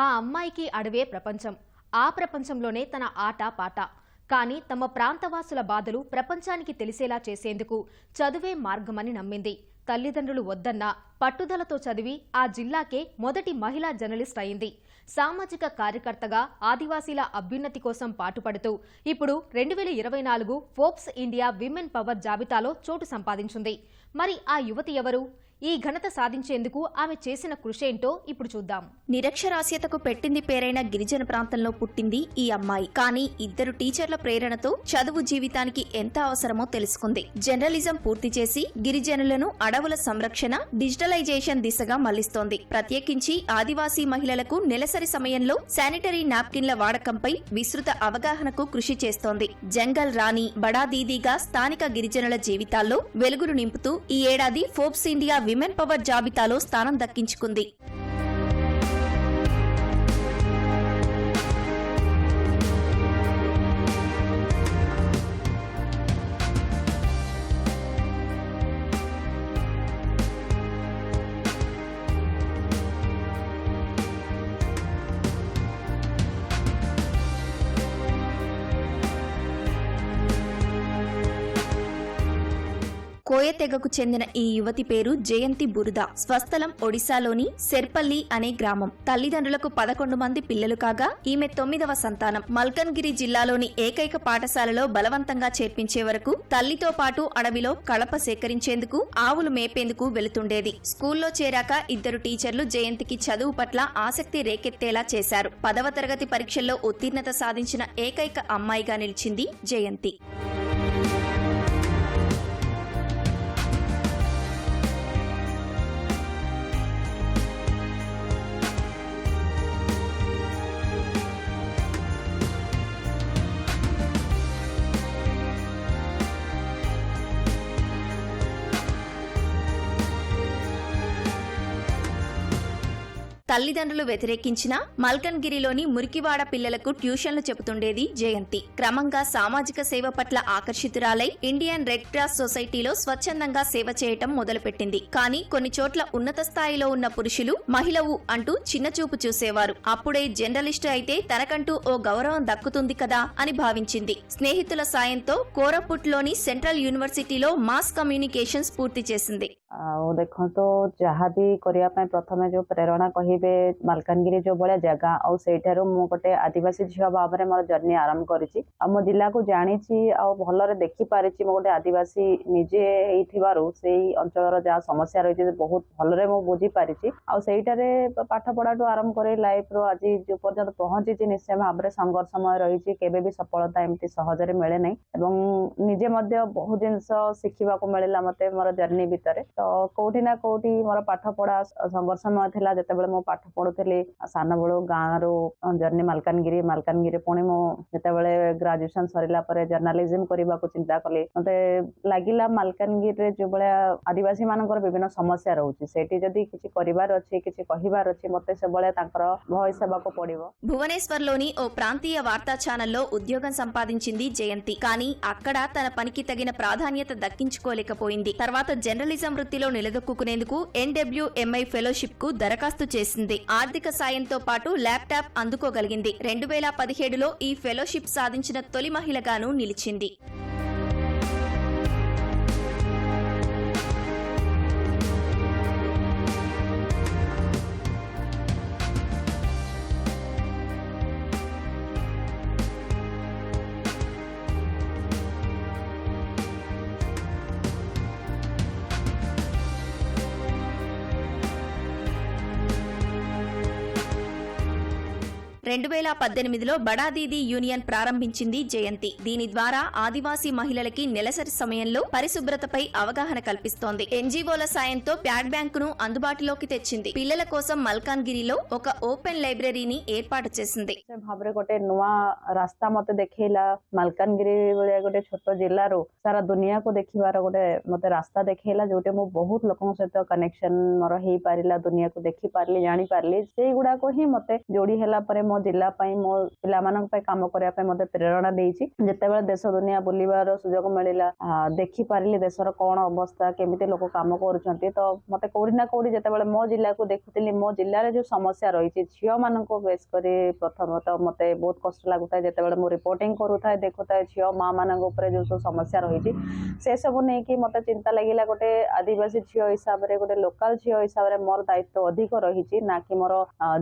ఆ అమ్మాయికి అడవే ప్రపంచం. ఆ ప్రపంచంలోనే తన ఆట పాట. కానీ తమ ప్రాంతవాసుల బాధలు ప్రపంచానికి తెలిసేలా చేసేందుకు చదువే మార్గమని నమ్మింది. తల్లిదండ్రులు వద్దన్నా పట్టుదలతో చదివి ఆ జిల్లాకే మొదటి మహిళా జర్నలిస్ట్ అయింది. సామాజిక కార్యకర్తగా ఆదివాసీల అభ్యున్నతి కోసం పాటుపడుతూ ఇప్పుడు రెండు వేల ఇరవై నాలుగు ఫోర్బ్స్ ఇండియా విమెన్ పవర్ జాబితాలో చోటు సంపాదించింది. మరి ఆ యువతి ఎవరు? ఈ ఘనత సాధించేందుకు ఆమె చేసిన కృషేంటో ఇప్పుడు చూద్దాం. నిరక్షరాస్యతకు పెట్టింది పేరైన గిరిజన ప్రాంతంలో పుట్టింది ఈ అమ్మాయి. కానీ ఇద్దరు టీచర్ల ప్రేరణతో చదువు జీవితానికి ఎంత అవసరమో తెలుసుకుంది. జర్నలిజం పూర్తి చేసి గిరిజనులను అడవుల సంరక్షణ డిజిటలైజేషన్ దిశగా మళ్ళిస్తోంది. ప్రత్యేకించి ఆదివాసీ మహిళలకు నెలసరి సమయంలో శానిటరీ నాప్కిన్ల వాడకంపై విస్తృత అవగాహనకు కృషి చేస్తోంది. జంగల్ రాణి బడా దీదీగా స్థానిక గిరిజనుల జీవితాల్లో వెలుగులు నింపుతూ ఈ ఏడాది ఫోర్బ్స్ ఇండియా విమెన్ పవర్ జాబితాలో స్థానం దక్కించుకుంది. కోయ తెగకు చెందిన ఈ యువతి పేరు జయంతి బురుద. స్వస్థలం ఒడిశాలోని సెర్పల్లి అనే గ్రామం. తల్లిదండ్రులకు పదకొండు మంది పిల్లలు కాగా ఈమె తొమ్మిదవ సంతానం. మల్కన్గిరి జిల్లాలోని ఏకైక పాఠశాలలో బలవంతంగా చేర్పించే వరకు తల్లితో పాటు అడవిలో కళప సేకరించేందుకు ఆవులు మేపేందుకు వెళుతుండేది. స్కూల్లో చేరాక ఇద్దరు టీచర్లు జయంతికి చదువు పట్ల ఆసక్తి రేకెత్తేలా చేశారు. పదవ తరగతి పరీక్షల్లో ఉత్తీర్ణత సాధించిన ఏకైక అమ్మాయిగా నిలిచింది జయంతి. తల్లిదండ్రులు వ్యతిరేకించిన మల్కన్గిరిలోని మురికివాడ పిల్లలకు ట్యూషన్లు చెబుతుండేది జయంతి క్రమంగా సామాజిక సేవ పట్ల ఆకర్షితురాలై ఇండియన్ రెడ్ క్రాస్ సొసైటీలో స్వచ్ఛందంగా సేవ చేయటం మొదలుపెట్టింది కానీ కొన్ని చోట్ల ఉన్నత స్థాయిలో ఉన్న పురుషులు మహిళవు అంటూ చిన్నచూపు చూసేవారు అప్పుడే జర్నలిస్టు అయితే తనకంటూ ఓ గౌరవం దక్కుతుంది కదా అని భావించింది స్నేహితుల సాయంతో కోరపుట్లోని సెంట్రల్ యూనివర్సిటీలో మాస్ కమ్యూనికేషన్స్ పూర్తి చేసింది ଆଉ ଦେଖନ୍ତୁ ଯାହା ବି କରିବା ପାଇଁ ପ୍ରଥମେ ଯୋଉ ପ୍ରେରଣା କହିବେ ମାଲକାନଗିରି ଯୋଉ ଭଳିଆ ଜାଗା ଆଉ ସେଇଠାରୁ ମୁଁ ଗୋଟେ ଆଦିବାସୀ ଝିଅ ଭାବରେ ମୋର ଜର୍ଣ୍ଣି ଆରମ୍ଭ କରିଛି ଆଉ ମୋ ଜିଲ୍ଲାକୁ ଜାଣିଛି ଆଉ ଭଲରେ ଦେଖିପାରିଛି ମୁଁ ଗୋଟେ ଆଦିବାସୀ ନିଜେ ହେଇଥିବାରୁ ସେଇ ଅଞ୍ଚଳର ଯାହା ସମସ୍ୟା ରହିଛି ବହୁତ ଭଲରେ ମୁଁ ବୁଝିପାରିଛି ଆଉ ସେଇଟାରେ ପାଠ ପଢାଠୁ ଆରମ୍ଭ କରି ଲାଇଫରୁ ଆଜି ଯୋଉ ପର୍ଯ୍ୟନ୍ତ ପହଞ୍ଚିଛି ନିଶ୍ଚୟ ଭାବରେ ସଂଘର୍ଷମୟ ରହିଛି କେବେ ବି ସଫଳତା ଏମିତି ସହଜରେ ମିଳେ ନାହିଁ ଏବଂ ନିଜେ ମଧ୍ୟ ବହୁତ ଜିନିଷ ଶିଖିବାକୁ ମିଳିଲା ମତେ ମୋର ଜର୍ଣ୍ଣି ଭିତରେ ତ କୋଉଠି ନା କୋଉଠି ମୋର ପାଠ ପଢା ସଂଘର୍ଷମୟ ଥିଲା ଯେତେବେଳେ ମୁଁ ପାଠ ପଢୁଥିଲି ସାନ ବେଳୁ ଗାଁରୁ ଜର୍ଣ୍ଣି ମାଲକାନଗିରି ମାଲକାନଗିରି ପୁଣି ମୁଁ ଯେତେବେଳେ ଗ୍ରାଜୁଏସନ ସରିଲା ପରେ ଜର୍ଣ୍ଣାଲିଜିମ କରିବାକୁ ଚିନ୍ତା କଲି ମତେ ଲାଗିଲା ମାଲକାନଗିରିରେ ଯୋଉ ଭଳିଆ ଆଦିବାସୀ ମାନଙ୍କର ବିଭିନ୍ନ ସମସ୍ୟା ରହୁଛି ସେଇଠି ଯଦି କିଛି କରିବାର ଅଛି କିଛି କହିବାର ଅଛି ମତେ ସେଭଳିଆ ତାଙ୍କର ଭଏସ ହେବାକୁ ପଡିବ భువనేశ్వర్లోని ఓ ప్రాంతీయ వార్తా ఛానల్లో ఉద్యోగం సంపాదించింది జయంతి కానీ అక్కడ తన పనికి తగిన ప్రాధాన్యత దక్కించుకోలేకపోయింది తర్వాత జర్నలిజం వృత్తిలో నిలదొక్కునేందుకు ఎన్డబ్ల్యూఎంఐ ఫెలోషిప్ కు దరఖాస్తు చేసింది ఆర్థిక సాయంతో పాటు ల్యాప్టాప్ అందుకోగలిగింది. రెండు వేల పదిహేడులో ఈ ఫెలోషిప్ సాధించిన తొలి మహిళగాను నిలిచింది. రెండు వేల పద్దెనిమిదిలో బడా దీదీ యూనియన్ ప్రారంభించింది జయంతి దీని ద్వారా ఆదివాసీ మహిళలకి నెలసరి సమయంలో పరిశుభ్రతపై అవగాహన కల్పిస్తోంది ఎన్జీఓల సాయంతో ప్యాడ్ బ్యాంకును అందుబాటులోకి తెచ్చింది పిల్లల కోసం మల్కాన్గిరిలో ఒక ఓపెన్ లైబ్రరీని ఏర్పాటు చేసింది ସେ ଭାବରେ ଗୋଟେ ନୂଆ ରାସ୍ତା ମତେ ଦେଖେଇଲା ମାଲକାନଗିରି ଭଳିଆ ଗୋଟେ ଛୋଟ ଜିଲ୍ଲାରୁ ସାରା ଦୁନିଆକୁ ଦେଖିବାର ଗୋଟେ ମତେ ରାସ୍ତା ଦେଖେଇଲା ଯୋଉଠି ମୁଁ ବହୁତ ଲୋକଙ୍କ ସହିତ କନେକ୍ସନ ମୋର ହେଇପାରିଲା ଦୁନିଆକୁ ଦେଖିପାରିଲି ଜାଣିପାରିଲି ସେଇଗୁଡାକ ହିଁ ମତେ ଯୋଡି ହେଲା ପରେ ମୋ ମୋ ଜିଲ୍ଲା ପାଇଁ ମୋ ପିଲାମାନଙ୍କ ପାଇଁ କାମ କରିବା ପାଇଁ ମତେ ପ୍ରେରଣା ଦେଇଛି ଯେତେବେଳେ ଦେଶ ଦୁନିଆ ବୁଲିବାର ସୁଯୋଗ ମିଳିଲା ଆ, ଦେଖିପାରିଲି ଦେଶର କଣ ଅବସ୍ଥା କେମିତି ଲୋକ କାମ କରୁଛନ୍ତି ତ ମତେ କୋଉଠି ନା କୋଉଠି ଯେତେବେଳେ ମୋ ଜିଲ୍ଲାକୁ ଦେଖୁଥିଲି ମୋ ଜିଲ୍ଲାରେ ଯୋଉ ସମସ୍ୟା ରହିଛି ଝିଅ ମାନଙ୍କୁ ବେଶ କରି ପ୍ରଥମତଃ ମତେ ବହୁତ କଷ୍ଟ ଲାଗୁଥାଏ ଯେତେବେଳେ ମୁଁ ରିପୋର୍ଟିଂ କରୁଥାଏ ଦେଖୁଥାଏ ଝିଅ ମା ମାନଙ୍କ ଉପରେ ଯୋଉ ସବୁ ସମସ୍ୟା ରହିଛି ସେ ସବୁ ନେଇକି ମତେ ଚିନ୍ତା ଲାଗିଲା ଗୋଟେ ଆଦିବାସୀ ଝିଅ ହିସାବରେ ଗୋଟେ ଲୋକାଲ ଝିଅ ହିସାବରେ ମୋର ଦାୟିତ୍ୱ ଅଧିକ ରହିଛି ନା କି ମୋର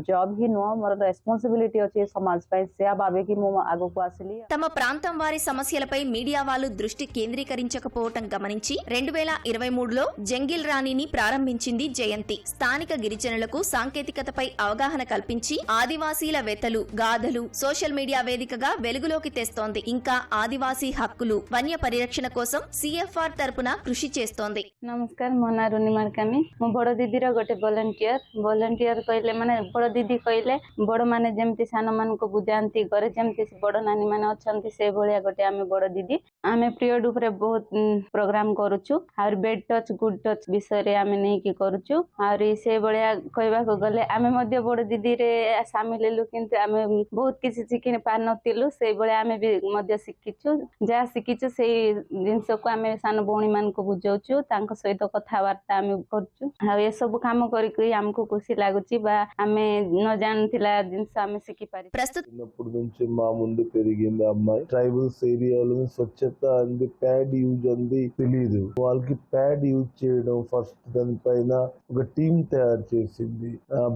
ଜବ୍ ହିଁ ନୁହଁ ମୋର ରେସ୍ପନ୍ସିବିଲିଟି ଅଛି ସମାଜ ପାଇଁ ସେୟା ଭାବିକି ମୁଁ ଆଗକୁ ଆସିଲି తమ ప్రాంతం వారి సమస్యలపై మీడియా వాళ్ళు దృష్టి కేంద్రీకరించకపోవటం గమనించి రెండు వేల ఇరవై మూడులో జంగిల్ రాణిని ప్రారంభించింది జయంతి స్థానిక గిరిజనులకు సాంకేతికతపై అవగాహన కల్పించి ఆదివాసీల వెతలు గాథలు సోషల్ మీడియా వేదికగా వెలుగులోకి తెస్తోంది ఇంకా ఆదివాసీ హక్కులు వన్య పరిరక్షణ కోసం సిఎఫ్ఆర్ తరపున కృషి చేస్తోంది ନମସ୍କାର ମୋ ନାଁ ରୁନି ମାର୍କାମୀ ମୁଁ ବଡ଼ ଦିଦିର ଗୋଟେ ଭଲେଣ୍ଟିୟର ଭଲେଣ୍ଟିୟର କହିଲେ ମାନେ ବଡ଼ ଦିଦି କହିଲେ ବଡ଼ମାନେ ଯେମିତି ସାନମାନଙ୍କୁ ବୁଝାନ୍ତି ଘରେ ଯେମିତି ବଡ଼ ନାନୀମାନେ ଅଛନ୍ତି ସେଇଭଳିଆ ଗୋଟେ ଆମେ ବଡ଼ ଦିଦି ଆମେ ପିରିୟଡ଼ ଉପରେ ବହୁତ ପ୍ରୋଗ୍ରାମ କରୁଛୁ ଆହୁରି ବେଡ୍ ଟଚ୍ ଗୁଡ୍ ଟଚ୍ ବିଷୟରେ ଆମେ ନେଇକି କରୁଛୁ ଆହୁରି ସେଇଭଳିଆ କହିବାକୁ ଗଲେ ଆମେ ମଧ୍ୟ ବଡ଼ ଦିଦିରେ ସାମିଲ ହେଲୁ କିନ୍ତୁ ଆମେ ବହୁତ କିଛି ଶିଖି ପାରିନଥିଲୁ ସେଇଭଳିଆ ଆମେ ବି ମଧ୍ୟ ଶିଖିଛୁ ଯାହା ଶିଖିଛୁ ସେଇ ଜିନିଷକୁ ଆମେ ସାନ ଭଉଣୀମାନଙ୍କୁ ବୁଝାଉଛୁ ତାଙ୍କ ସହିତ କଥାବାର୍ତ୍ତା ଆମେ କରୁଛୁ ଆଉ ଏସବୁ କାମ କରିକି ଆମକୁ ଖୁସି ଲାଗୁଛି ବା ଆମେ ନ ଜାଣିଥିଲା ଜିନିଷ ଆମେ మనిషికి చిన్నప్పటి నుంచి మా ముందు పెరిగింది అమ్మాయి. ట్రైబల్స్ ఏరియాలో స్వచ్ఛత అంది ప్యాడ్ యూజ్ అంది తెలియదు వాళ్ళకి ప్యాడ్ యూజ్ చేయడం ఫస్ట్ దానిపైన ఒక టీమ్ తయారు చేసింది.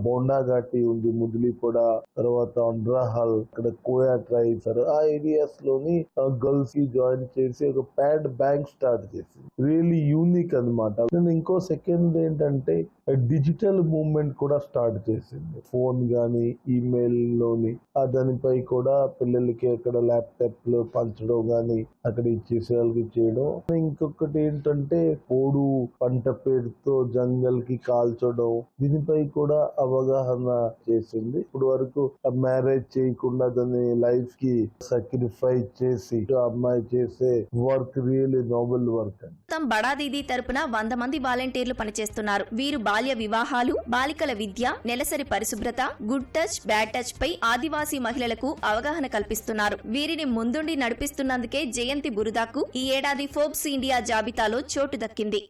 బోండా ఘాటి ఉంది ముదిలిపొడ తర్వాత అండ్రాహల్ అక్కడ కోయా ట్రైబ్స్ ఆ ఏరియాస్లోని గర్ల్స్కి జాయిన్ చేసి ఒక ప్యాడ్ బ్యాంక్ స్టార్ట్ చేసింది. రియల్లీ యూనిక్ అనమాట నేను ఇంకో సెకండ్ ఏంటంటే డిజిటల్ మూవ్మెంట్ కూడా స్టార్ట్ చేసింది. ఫోన్ గానీ ఈమెయిల్ స్కూల్లోని దానిపై కూడా పిల్లలకి అక్కడ ల్యాప్టాప్లు పంచడం కానీ అక్కడ ఇచ్చేసే వాళ్ళకి చేయడం ఇంకొకటి ఏంటంటే పోడు పంట పేరుతో జంగల్కి కాల్చడం. దీనిపై కూడా అవగాహన చేసింది. ఇప్పుడు వరకు మ్యారేజ్ చేయకుండా దాని లైఫ్కి సాక్రిఫైస్ చేసి అమ్మాయి చేసే వర్క్ రియల్లీ నోబెల్ వర్క్ మొత్తం బడా దీదీ తరపున వంద మంది వాలంటీర్లు పనిచేస్తున్నారు. వీరు బాల్య వివాహాలు బాలికల విద్య నెలసరి పరిశుభ్రత గుడ్ టచ్ బ్యాడ్ టచ్ పై ఆదివాసీ మహిళలకు అవగాహన కల్పిస్తున్నారు. వీరిని ముందుండి నడిపిస్తున్నందుకే జయంతి బురుదాకు ఈ ఏడాది ఫోర్బ్స్ ఇండియా జాబితాలో చోటు దక్కింది.